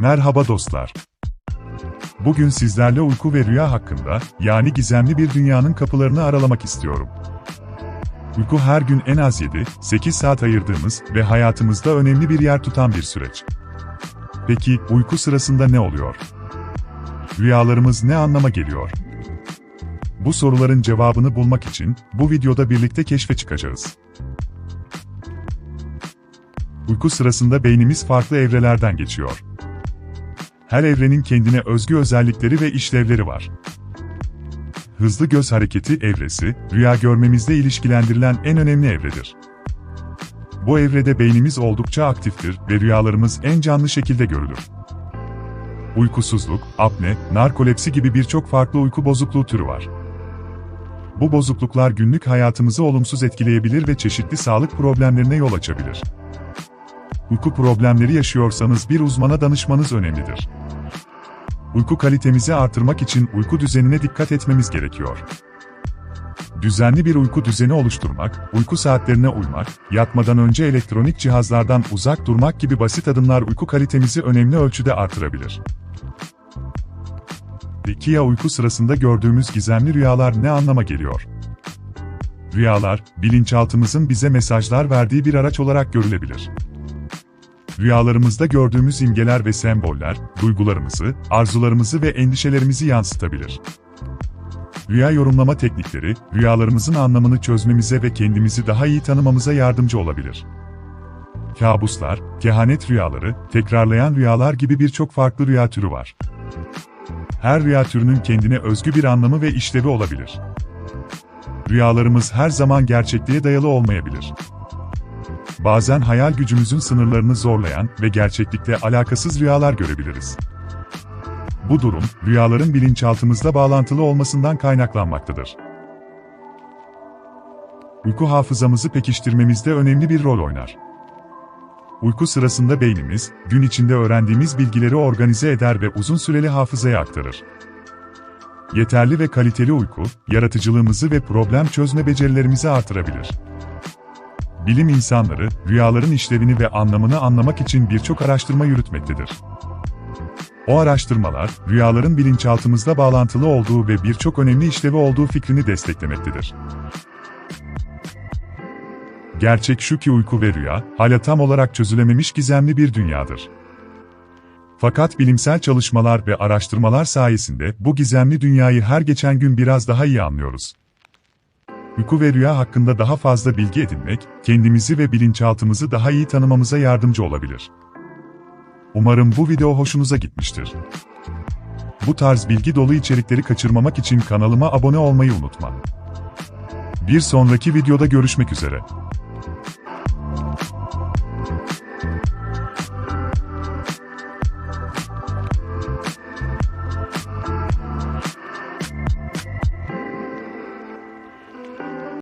Merhaba dostlar. Bugün sizlerle uyku ve rüya hakkında, yani gizemli bir dünyanın kapılarını aralamak istiyorum. Uyku her gün en az 7-8 saat ayırdığımız ve hayatımızda önemli bir yer tutan bir süreç. Peki, uyku sırasında ne oluyor? Rüyalarımız ne anlama geliyor? Bu soruların cevabını bulmak için, bu videoda birlikte keşfe çıkacağız. Uyku sırasında beynimiz farklı evrelerden geçiyor. Her evrenin kendine özgü özellikleri ve işlevleri var. Hızlı göz hareketi evresi, rüya görmemizle ilişkilendirilen en önemli evredir. Bu evrede beynimiz oldukça aktiftir ve rüyalarımız en canlı şekilde görülür. Uykusuzluk, apne, narkolepsi gibi birçok farklı uyku bozukluğu türü var. Bu bozukluklar günlük hayatımızı olumsuz etkileyebilir ve çeşitli sağlık problemlerine yol açabilir. Uyku problemleri yaşıyorsanız bir uzmana danışmanız önemlidir. Uyku kalitemizi artırmak için uyku düzenine dikkat etmemiz gerekiyor. Düzenli bir uyku düzeni oluşturmak, uyku saatlerine uymak, yatmadan önce elektronik cihazlardan uzak durmak gibi basit adımlar uyku kalitemizi önemli ölçüde artırabilir. Peki ya uyku sırasında gördüğümüz gizemli rüyalar ne anlama geliyor? Rüyalar, bilinçaltımızın bize mesajlar verdiği bir araç olarak görülebilir. Rüyalarımızda gördüğümüz imgeler ve semboller, duygularımızı, arzularımızı ve endişelerimizi yansıtabilir. Rüya yorumlama teknikleri, rüyalarımızın anlamını çözmemize ve kendimizi daha iyi tanımamıza yardımcı olabilir. Kabuslar, kehanet rüyaları, tekrarlayan rüyalar gibi birçok farklı rüya türü var. Her rüya türünün kendine özgü bir anlamı ve işlevi olabilir. Rüyalarımız her zaman gerçekliğe dayalı olmayabilir bazen hayal gücümüzün sınırlarını zorlayan ve gerçeklikle alakasız rüyalar görebiliriz. Bu durum, rüyaların bilinçaltımızla bağlantılı olmasından kaynaklanmaktadır. Uyku hafızamızı pekiştirmemizde önemli bir rol oynar. Uyku sırasında beynimiz, gün içinde öğrendiğimiz bilgileri organize eder ve uzun süreli hafızaya aktarır. Yeterli ve kaliteli uyku, yaratıcılığımızı ve problem çözme becerilerimizi artırabilir. Bilim insanları, rüyaların işlevini ve anlamını anlamak için birçok araştırma yürütmektedir. O araştırmalar, rüyaların bilinçaltımızda bağlantılı olduğu ve birçok önemli işlevi olduğu fikrini desteklemektedir. Gerçek şu ki uyku ve rüya, hala tam olarak çözülememiş gizemli bir dünyadır. Fakat bilimsel çalışmalar ve araştırmalar sayesinde bu gizemli dünyayı her geçen gün biraz daha iyi anlıyoruz uyku ve rüya hakkında daha fazla bilgi edinmek, kendimizi ve bilinçaltımızı daha iyi tanımamıza yardımcı olabilir. Umarım bu video hoşunuza gitmiştir. Bu tarz bilgi dolu içerikleri kaçırmamak için kanalıma abone olmayı unutma. Bir sonraki videoda görüşmek üzere.